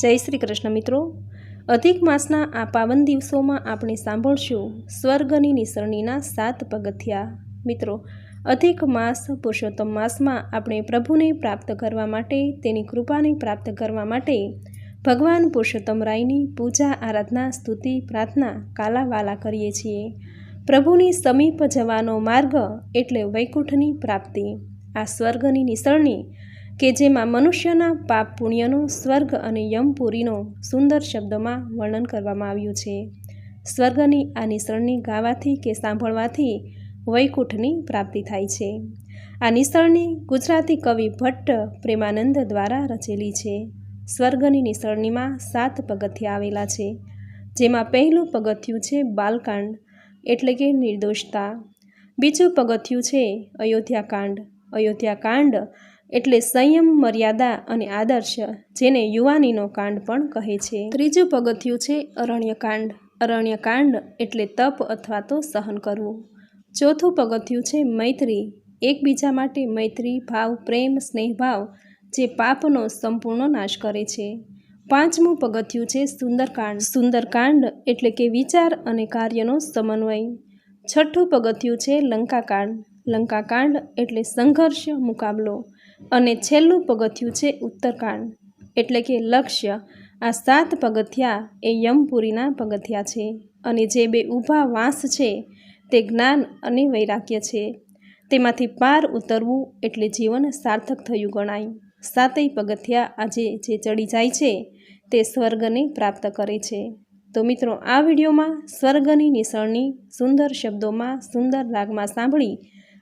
જય શ્રી કૃષ્ણ મિત્રો. અધિક માસના આ પાવન દિવસોમાં આપણે સાંભળશું સ્વર્ગની નિસરણીના સાત પગથિયા. મિત્રો, અધિક માસ પુરુષોત્તમ માસમાં આપણે પ્રભુને પ્રાપ્ત કરવા માટે, તેની કૃપાને પ્રાપ્ત કરવા માટે ભગવાન પુરુષોત્તમ રાયની પૂજા, આરાધના, સ્તુતિ, પ્રાર્થના, કાલાવાલા કરીએ છીએ. પ્રભુની સમીપ જવાનો માર્ગ એટલે વૈકુંઠની પ્રાપ્તિ. આ સ્વર્ગની નિસરણી કે જેમાં મનુષ્યના પાપ પુણ્યનો, સ્વર્ગ અને યમપુરીનો સુંદર શબ્દમાં વર્ણન કરવામાં આવ્યું છે. સ્વર્ગની આ નિસરણી ગાવાથી કે સાંભળવાથી વૈકુંઠની પ્રાપ્તિ થાય છે. આ નિસરણી ગુજરાતી કવિ ભટ્ટ પ્રેમાનંદ દ્વારા રચેલી છે. સ્વર્ગની નિસરણીમાં સાત પગથિયા આવેલા છે, જેમાં પહેલું પગથિયું છે બાલકાંડ, એટલે કે નિર્દોષતા. બીજું પગથિયું છે અયોધ્યાકાંડ. અયોધ્યાકાંડ એટલે સંયમ, મર્યાદા અને આદર્શ, જેને યુવાનીનો કાંડ પણ કહે છે. ત્રીજું પગથિયું છે અરણ્યકાંડ. અરણ્યકાંડ એટલે તપ અથવા તો સહન કરવું. ચોથું પગથિયું છે મૈત્રી. એકબીજા માટે મૈત્રી, ભાવ, પ્રેમ, સ્નેહભાવ, જે પાપનો સંપૂર્ણ નાશ કરે છે. પાંચમું પગથિયું છે સુંદરકાંડ. સુંદરકાંડ એટલે કે વિચાર અને કાર્યનો સમન્વય. છઠ્ઠું પગથિયું છે લંકાકાંડ. લંકાકાંડ એટલે સંઘર્ષ, મુકાબલો. અને છેલ્લું પગથિયું છે ઉત્તરકાંડ. એટલે કે લક્ષ્ય. આ સાત પગથિયા એ યમપુરીના પગથિયા છે અને જે બે ઊભા વાંસ છે તે જ્ઞાન અને વૈરાગ્ય છે. તેમાંથી પાર ઉતરવું એટલે જીવન સાર્થક થયું ગણાય. સાતેય પગથિયા આજે જે ચડી જાય છે તે સ્વર્ગને પ્રાપ્ત કરે છે. તો મિત્રો, આ વિડીયોમાં સ્વર્ગની નિસરણી, સુંદર શબ્દોમાં સુંદર રાગમાં સાંભળી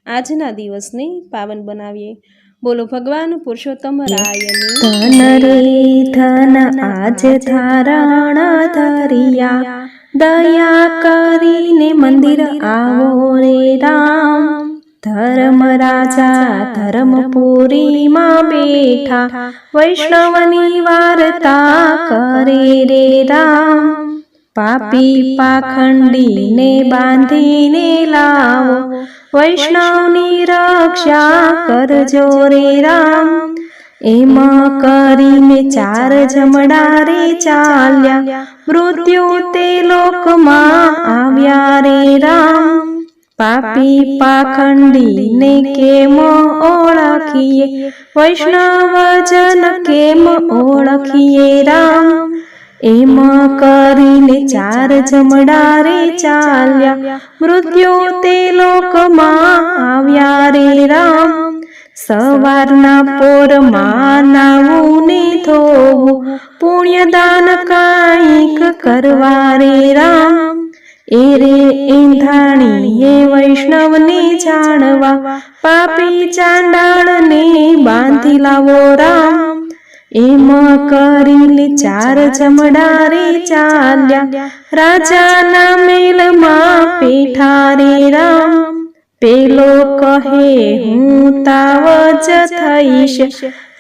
આજના દિવસને પાવન બનાવીએ. બોલો ભગવાન પુરુષોત્તમ રાયની ધન આજ ધારણ ધરિયા દયા કરીને મંદિર આવો રે રામ. ધર્મ રાજા ધર્મપુરીમાં બેઠા વૈષ્ણવની વાર્તા કરે રે રામ. પાપી પાખંડીને બાંધીને લાવો વૈષ્ણવની રક્ષા કરજો રે રામ. કરી કરીને ચાર જમડા રે ચાલ્યા. મૃત્યુ તે લોકમાં આવ્યા રે રામ. પાપી પાખંડીને કેમ ઓળખીએ? વૈષ્ણવજન કેમ ઓળખીએ રામ? એમ કરીને ચાર જમડા રે ચાલ્યા. મૃત્યુ તે લોકમાં આવ્યા રે રામ. સવારના પોરમાં નાવું ને ધોવું પુણ્યદાન કાંઈક કરવા રે રામ. એ રે એંધાણી એ વૈષ્ણવને જાણવા. પાપી ચાંડાળને બાંધી લાવો રામ. એમ કરીને ચાર ચમડારી રે ચાલ્યા. રાજાના મેલમાં પેઠા રે રામ. પેલો કહે હું તાવ જ થઈશ.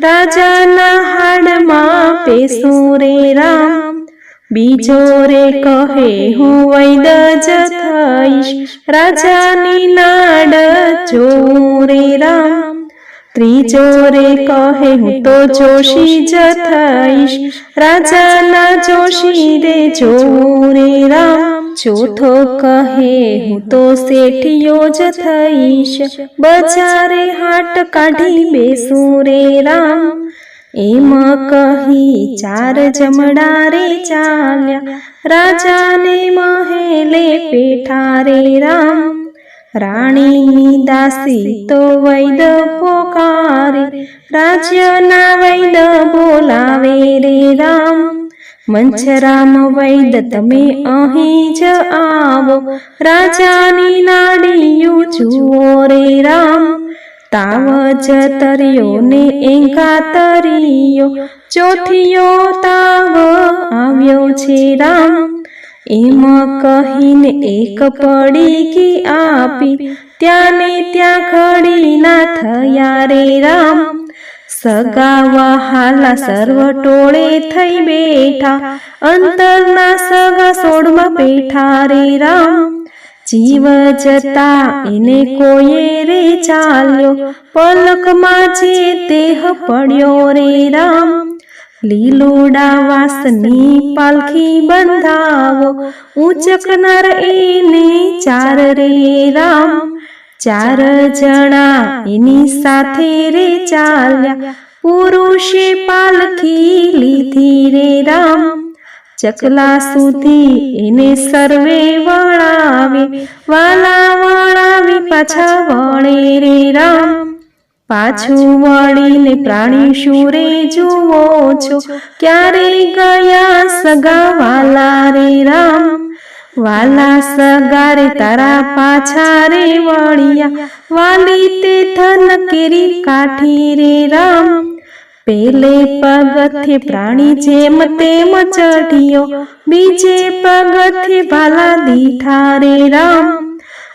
રાજાના હાડમાં પેસું રે રામ. બીજો રે કહે હું વૈદ જ થઈશ. રાજાની નાડ જોઉં રે રામ. ત્રીજો રે કહે, હું તો જોશી જ થઈશ રાજાના જોશી રે જોઉં રે રામ. ચોથો કહે, હું તો શેઠિયો જ થઈશ બજારે હાટ કાઢી બેસું રે રામ. એમ કહી, ચાર જમડા રે ચાલ્યા, રાજાને મહેલે પેઠા રે રામ. રાણીની દાસી તો વૈદ પોકારે, રાજ્યના વૈદ બોલાવે રે રામ. મંછરામ વૈદ, તમે અહીં જ આવો. રાજાની નાડીયું જુઓ રે રામ. તાવ જ તર્યો ને એંકા તરિયો ચોથિયો તાવ આવ્યો છે રામ. એમ કહીને એક પડીકી આપી ત્યાં ને ત્યાં ખડી ના થયા રે રામ. સગાવા હાલા સર્વ ટોળે થઈ બેઠા, અંતરના સગા સોળમાં બેઠા રે રામ. જીવ જતા એને કોઈએ રે ચાલ્યો, પલકમાં જે દેહ પડ્યો રે રામ. લીલોડા વાસની પાલખી બંધાવો ઊંચકનાર એને ચાર રે રામ ચાર જણા એની સાથે રે ચાલ્યા. પુરુષે પાલખી લીધી રે રામ. ચકલા સુધી એને સર્વે વળાવે વાલા વળાવી પાછા વળે રે રામ. પાછું વળીને પ્રાણી શુરે જુઓ છો. ક્યારે ગયા સગા વાલા રે રામ? વાલા સગારે તારા પાછા રે વળિયા. વાલી તે ધન કેરી કાઠી રે રામ? પેલે પગથે પ્રાણી જેમ તેમ ચઢિયો. બીજે પગથે ભાલા દીઠા રે રામ?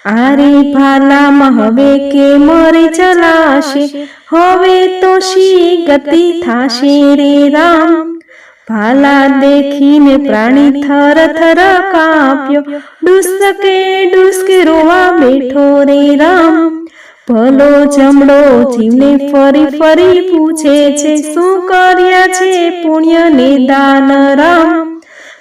આરે ભાલામાં હવે કે મરી ચલાશે? હવે તો શી ગતિ થાશે રે રામ? ભાલા દેખીને પ્રાણી થર થર કાપ્યો. ડુસકે ડુસકે રોવા બેઠો રે રામ. ભલો જમડો જીવને ફરી ફરી પૂછે છે, શું કર્યા છે પુણ્ય ને દાન રામ?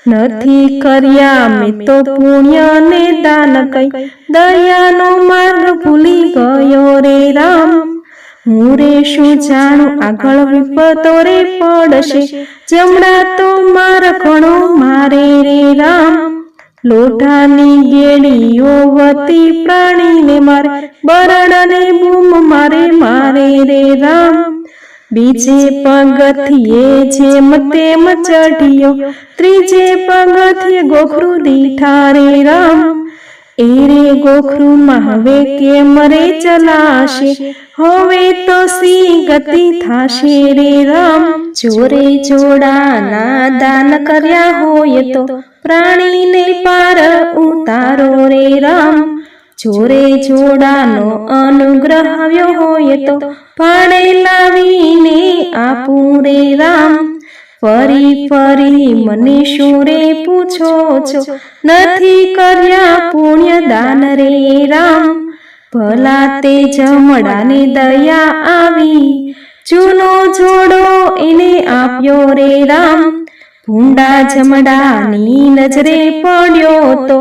નથી કર્યા, મેં તો પુણ્ય ને દાન કઈ. દયાનો માર્ગ ભૂલી ગયો રે રામ. હું રે શું જાણું? આગળ વિપતો રે પડશે. જમણા તો માર ઘણો મારે રે રામ. લોઢાની ગેડીઓ વતી પ્રાણીને મારે. બરડને બૂમ મારે મારે રે રામ. બીજે પગથિયે જેમ તેમ ચઢિયો, ત્રીજે પગથિયે ગોખરું દીઠા રે રામ. એ રે ગોખરુમાં હવે કે મરે ચલાશે? હવે તો સી ગતિ થાશે રે રામ. જોરે જોડાના દાન કર્યા હોય તો પ્રાણીને પાર ઉતારો રે રામ. જોરે જોડાનો અનુગ્રહવ્યો હોય તો પાડે લાવીને આપું રે રામ. ફરી ફરી મને શું પૂછો છો, નથી કર્યા પુણ્ય દાન રે રામ. ભલા તે જમડાને દયા આવી, જૂનો જોડો એને આપ્યો રે રામ. ભૂંડા જમડાની નજરે પડ્યો તો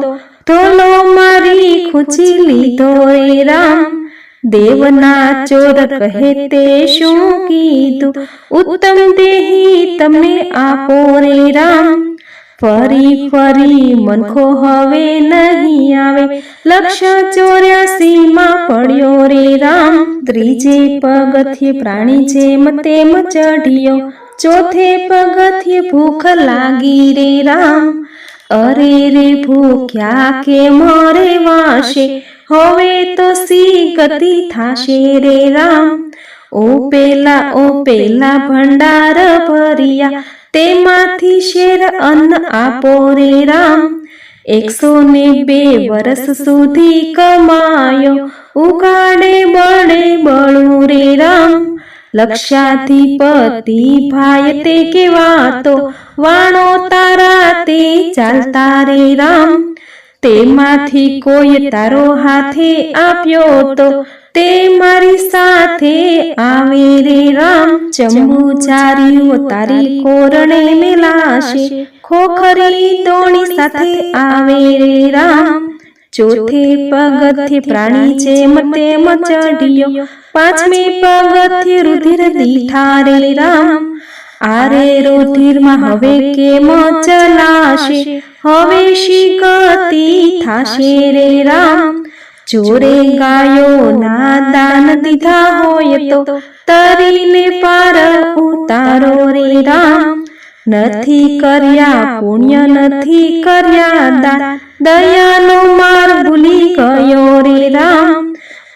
ધોલો મારી ખૂંચી લીધો રે રામ. દેવના ચોર કહે તે શું કીધું? ઉત્તમ દેહી તમે આપો રે રામ. ફરી ફરી મનખો હવે નહીં આવે. લક્ષ ચોર્યાસી માં પડ્યો રે રામ. ત્રીજે પગથિયે પ્રાણી જેમ તેમ ચઢ્યો. ચોથે પગથિયે ભૂખ લાગી રે રામ. અરે રે ભૂખ્યા કે મરે વાશે, હવે તો સી ગતિ થાશે રે રામ? ઓ પેલા ઓ પેલા ભંડાર ભર્યા, તેમાંથી શેર અન્ન આપો રે રામ? એકસો ને બે વર્ષ સુધી કમાયો, ઉગાડે બળે બળું રે રામ. લક્ષાધિપતિ ભાઈ તે કેવાતો વાણો તારા તે ચાલતા રે રામ. તેમાંથી કોઈ તારો હાથે આપ્યો તો, તે મારી સાથે આવે રે રામ. ચંબુ ચાર્યો તારી કોરણે મેલાશે, ખોખરી દોણી સાથે આવે રે રામ. ચોથે પગથે પ્રાણી જેમ તેમ ચઢિયો પાંચમે પગથે રુધિર દીઠા રે રામ. આરે રુધિરમાં હવે કેમ ચલાશે? હવે શી ગતિ થાશે રે રામ. ચોરે ગાયો ના દાન દીધા હોય તો તરીને પાર ઉતારો રે રામ. નથી કર્યા પુણ્ય નથી કર્યા દાન. દયાનો માર ભૂલી ગયો રે રામ.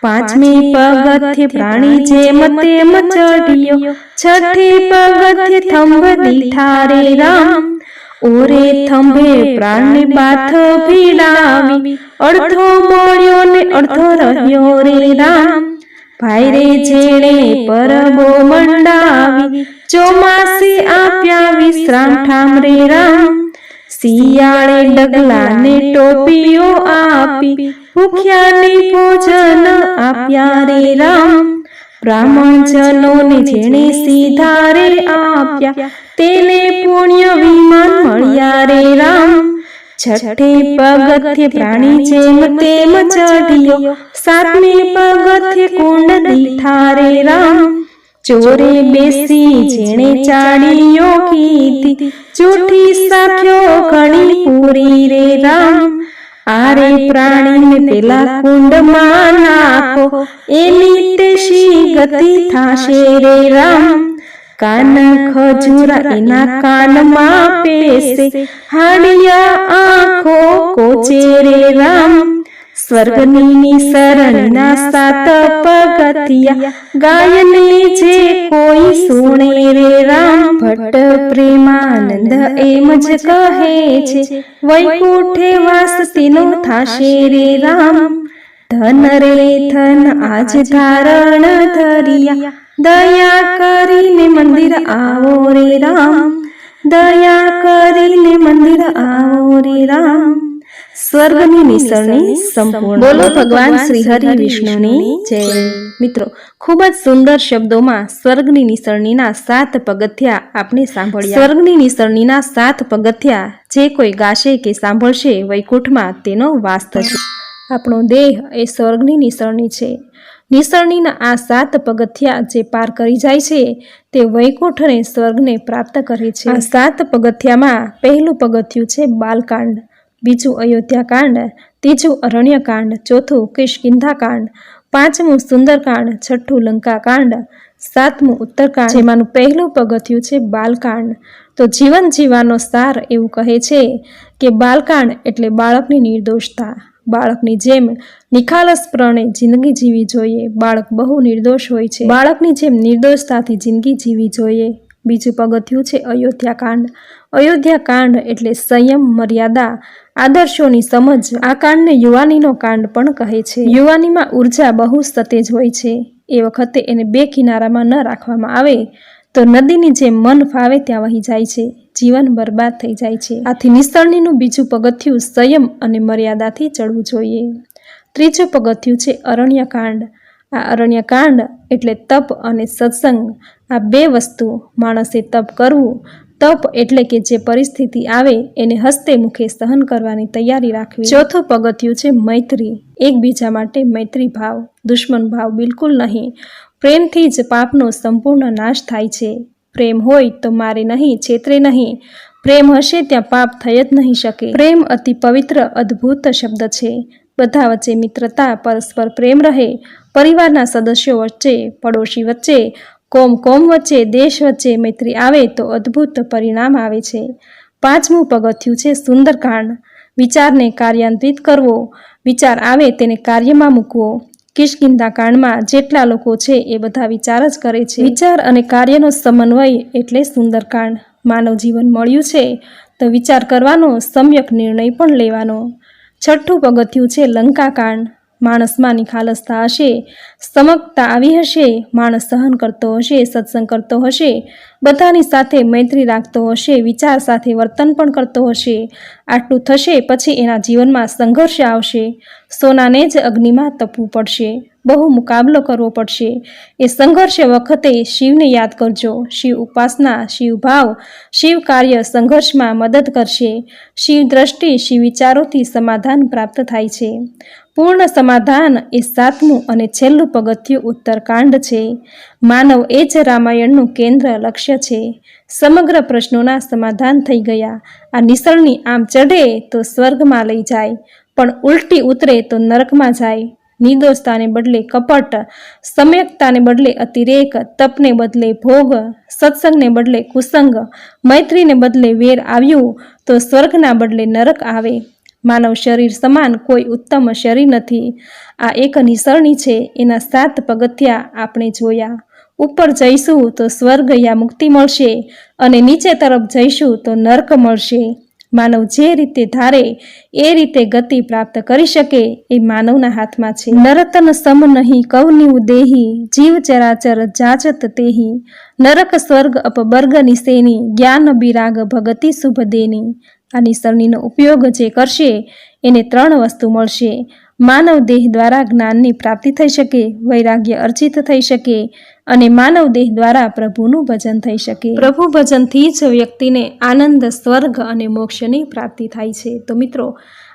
પાંચમી પગથિયે પ્રાણી જેમ તેમ ચઢિયો, છઠ્ઠી પગથિયે થંભ દીઠા રે રામ. ઓરે થંભે પ્રાણી બાથ ભીડાવી, અડધો મળ્યો ને અડધો રહ્યો રે રામ. ભાઈ રે જેણે પરબો મંડાવી, ચોમાસે આપ્યા વિશ્રામ ઠામ રે રામ. શિયાળે ડગલાને ટોપીઓ આપી ભૂખ્યાને ભોજન આપ્યા રે રામ બ્રાહ્મણજનોને જેણે સીધા આપ્યા, તેને પુણ્ય વિમાન મળ્યા રે રામ છઠ્ઠે પગથ્ય પ્રાણી જેમ તેમ ચઢ્યો, સાતમે પગથ્ય કુંડ દીઠા રે રામ ચોરે બેસી જેણે ચાડીયો કીધી જૂઠી સાખ્યો ઘણી પૂરી રે રામ આરે પ્રાણીને પેલા કુંડમાં નાખો. એની તે શી ગતિ થાશે રે રામ? કાન ખજૂરા એના કાનમાં પેસે. હાડિયા આંખો કોચે રે રામ? સ્વર્ગની શરણના સાત પગતિયા ગાયને જે કોઈ સુણે રે રામ, ભટ્ટ પ્રેમાનંદ એમ જ કહે છે, વૈકુંઠે વાસ તેનો થાશે રે રામ. ધન રે ધન આજ ધારણ ધરિયા, દયા કરીને મંદિર આવો રે રામ. દયા કરીને મંદિર આવો રે રામ. સ્વર્ગની નિસરણી સંપૂર્ણ. બોલો ભગવાન શ્રી હરિ વિષ્ણુની જય. મિત્રો ખૂબ જ સુંદર શબ્દોમાં સ્વર્ગની નિસરણીના સાત પગથિયા આપણે સાંભળ્યા. સ્વર્ગની નિસરણીના સાત પગથિયા જે કોઈ ગાશે કે સાંભળશે વૈકુંઠમાં તેનો વાસ થશે. આપણો દેહ એ સ્વર્ગની નિસરણી છે. નિસરણીના આ સાત પગથિયા જે પાર કરી જાય છે તે વૈકુંઠને સ્વર્ગને પ્રાપ્ત કરે છે. આ સાત પગથિયામાં પહેલું પગથિયું છે બાલકાંડ. બીજું અયોધ્યાકાંડ, ત્રીજું અરણ્યકાંડ, ચોથું કિષ્કિંધાકાંડ, પાંચમું સુંદરકાંડ, છઠ્ઠું લંકાકાંડ, સાતમું ઉત્તરકાંડ જેમાંનું પહેલું પગથિયું છે બાલકાંડ. તો જીવન જીવવાનો સાર એવું કહે છે કે બાલકાંડ એટલે બાળકની નિર્દોષતા. બાળકની જેમ નિખાલસપણે જિંદગી જીવી જોઈએ. બાળક બહુ નિર્દોષ હોય છે. બાળકની જેમ નિર્દોષતાથી જિંદગી જીવી જોઈએ. બીજું પગથિયું છે અયોધ્યાકાંડ. અયોધ્યાકાંડ એટલે સંયમ, મર્યાદા. આદર્શોની સમજ આ કાંડને યુવાનીનો કાંડ પણ કહે છે. યુવાનીમાં ઊર્જા બહુ સતેજ હોય છે. એ વખતે એને બે કિનારામાં ન રાખવામાં આવે તો નદીની જેમ મન ફાવે ત્યાં વહી જાય છે. જીવન બરબાદ થઈ જાય છે. આથી નિસરણીનું બીજું પગથિયું સંયમ અને મર્યાદાથી ચડવું જોઈએ. ત્રીજું પગથિયું છે અરણ્યકાંડ. આ અરણ્યકાંડ એટલે તપ અને સત્સંગ. આ બે વસ્તુ માણસે તપ કરવું તપ એટલે કે જે પરિસ્થિતિ આવે એને હસ્તે મુખે સહન કરવાની તૈયારી રાખવી. ચોથું પગથિયું છે મૈત્રી. એકબીજા માટે મૈત્રી ભાવ, દુશ્મન ભાવ બિલકુલ નહીં. પ્રેમથી જ પાપનો સંપૂર્ણ નાશ થાય છે. પ્રેમ હોય તો મારે નહીં, છેતરે નહીં. પ્રેમ હશે ત્યાં પાપ થઈ જ નહીં શકે. પ્રેમ અતિ પવિત્ર, અદ્ભુત શબ્દ છે. બધા વચ્ચે મિત્રતા, પરસ્પર પ્રેમ રહે. પરિવારના સદસ્યો વચ્ચે, પડોશી વચ્ચે કોમ કોમ વચ્ચે, દેશ વચ્ચે મૈત્રી આવે તો અદ્ભુત પરિણામ આવે છે. પાંચમું પગથિયું છે સુંદરકાંડ. વિચારને કાર્યાન્વિત કરવો. વિચાર આવે તેને કાર્યમાં મૂકવો. કિશકિંદા કાંડમાં જેટલા લોકો છે એ બધા વિચાર જ કરે છે. વિચાર અને કાર્યનો સમન્વય એટલે સુંદરકાંડ. માનવ જીવન મળ્યું છે તો વિચાર કરવાનો, સમ્યક નિર્ણય પણ લેવાનો. છઠ્ઠું પગથિયું છે લંકાકાંડ. માણસમાં નિખાલસતા હશે સમકતા આવી હશે, માણસ સહન કરતો હશે, સત્સંગ કરતો હશે, બધાની સાથે મૈત્રી રાખતો હશે, વિચાર સાથે વર્તન પણ કરતો હશે. આટલું થશે પછી એના જીવનમાં સંઘર્ષ આવશે. સોનાને જ અગ્નિમાં તપવું પડશે. બહુ મુકાબલો કરવો પડશે. એ સંઘર્ષ વખતે શિવને યાદ કરજો. શિવ ઉપાસના, શિવ ભાવ, શિવ કાર્ય સંઘર્ષમાં મદદ કરશે. શિવ દ્રષ્ટિ, શિવ વિચારોથી સમાધાન પ્રાપ્ત થાય છે. પૂર્ણ સમાધાન એ સાતમું અને છેલ્લું પગથિયું ઉત્તરકાંડ છે. માનવ એ જ રામાયણનું કેન્દ્ર લક્ષ્ય છે. સમગ્ર પ્રશ્નોના સમાધાન થઈ ગયા. આ નિસરણી આમ ચઢે તો સ્વર્ગમાં લઈ જાય, પણ ઉલટી ઉતરે તો નરકમાં જાય. નિર્દોષતાને બદલે કપટ, સમ્યકતાને બદલે અતિરેક, તપને બદલે ભોગ, સત્સંગને બદલે કુસંગ, મૈત્રીને બદલે વેર આવ્યું તો સ્વર્ગના બદલે નરક આવે. માનવ શરીર સમાન કોઈ ઉત્તમ શરીર નથી. આ એક નિસરણી છે. એના સાત પગથિયા આપણે જોયા. ઉપર જઈશું તો સ્વર્ગ યા મુક્તિ મળશે અને નીચે તરફ જઈશું તો નર્ક મળશે. માનવ જે રીતે ધારે, એ રીતે ગતિ પ્રાપ્ત કરી શકે એ માનવના હાથમાં છે. નરતન સમ નહીં કૌનિવ દેહી, જીવ ચરાચર જાચત તેહી. નરક સ્વર્ગ અપબર્ગ નિસેની, જ્ઞાન બિરાગ ભગતિ શુભ દેની. આ નિસરણીનો ઉપયોગ જે કરશે, એને ત્રણ વસ્તુ મળશે. માનવ દેહ દ્વારા જ્ઞાનની પ્રાપ્તિ થઈ શકે, વૈરાગ્ય અર્જિત થઈ શકે અને માનવ દેહ દ્વારા પ્રભુનું ભજન થઈ શકે. પ્રભુ ભજનથી જ વ્યક્તિને આનંદ, સ્વર્ગ અને મોક્ષની પ્રાપ્તિ થાય છે. તો મિત્રો,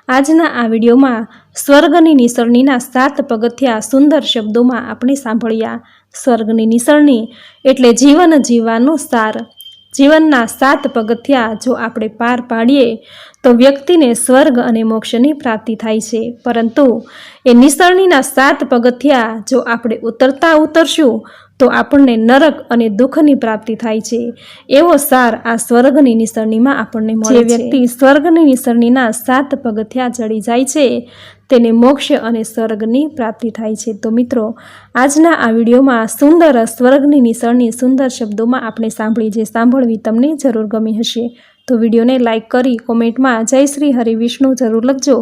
આજના આ વિડીયોમાં સ્વર્ગની નિસરણીના સાત પગથિયા સુંદર શબ્દોમાં આપણે સાંભળ્યા. સ્વર્ગની નિસરણી એટલે જીવન જીવવાનું સાર. જીવનના સાત પગથિયા જો આપણે પાર પાડીએ તો વ્યક્તિને સ્વર્ગ અને મોક્ષની પ્રાપ્તિ થાય છે. પરંતુ એ નિસરણીના સાત પગથિયા જો આપણે ઉતરતા ઉતરશું તો આપણને નરક અને દુઃખની પ્રાપ્તિ થાય છે. એવો સાર આ સ્વર્ગની નિસરણીમાં આપણને મળે જે વ્યક્તિ સ્વર્ગની નિસરણીના સાત પગથિયા ચડી જાય છે તેને મોક્ષ અને સ્વર્ગની પ્રાપ્તિ થાય છે. તો મિત્રો, આજના આ વિડીયોમાં સુંદર સ્વર્ગની નિસરણી સુંદર શબ્દોમાં આપણે સાંભળી જે સાંભળવી તમને જરૂર ગમી હશે. તો વિડીયોને લાઇક કરી કોમેન્ટમાં જય શ્રી હરિ વિષ્ણુ જરૂર લખજો.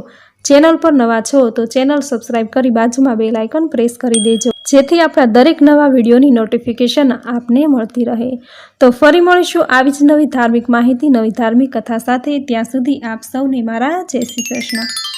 ચેનલ પર નવા છો તો ચેનલ સબસ્ક્રાઇબ કરી બાજુમાં બે લાઇકન પ્રેસ કરી દેજો. જેથી આપણા દરેક નવા વિડીયોની નોટિફિકેશન આપને મળતી રહે. તો ફરી મળીશું આવી જ નવી ધાર્મિક માહિતી, નવી ધાર્મિક કથા સાથે. ત્યાં સુધી આપ સૌને મારા જય શ્રી કૃષ્ણ.